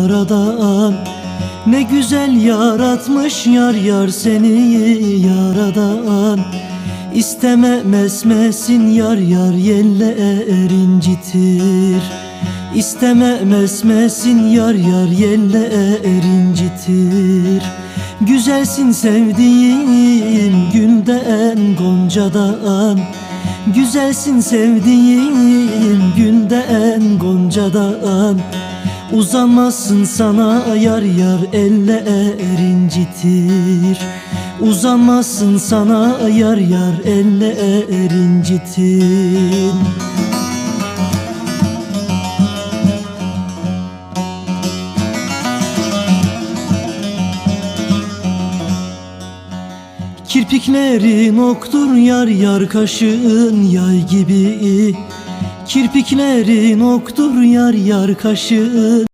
yaradan. Ne güzel yaratmış yar yar seni yaradan. İsteme mesmesin yar yar yelle erincitir İsteme mesmesin yar yar yelle erincitir Güzelsin sevdiğim gülden goncadan. Güzelsin sevdiğim gülden goncadan Uzanmasın sana yar yar elle erincitir. Uzanmasın sana yar yar elle erincitir. Kirpiklerin oktur yar yar kaşın yay gibi Kirpiklerin oktur yar yar kaşın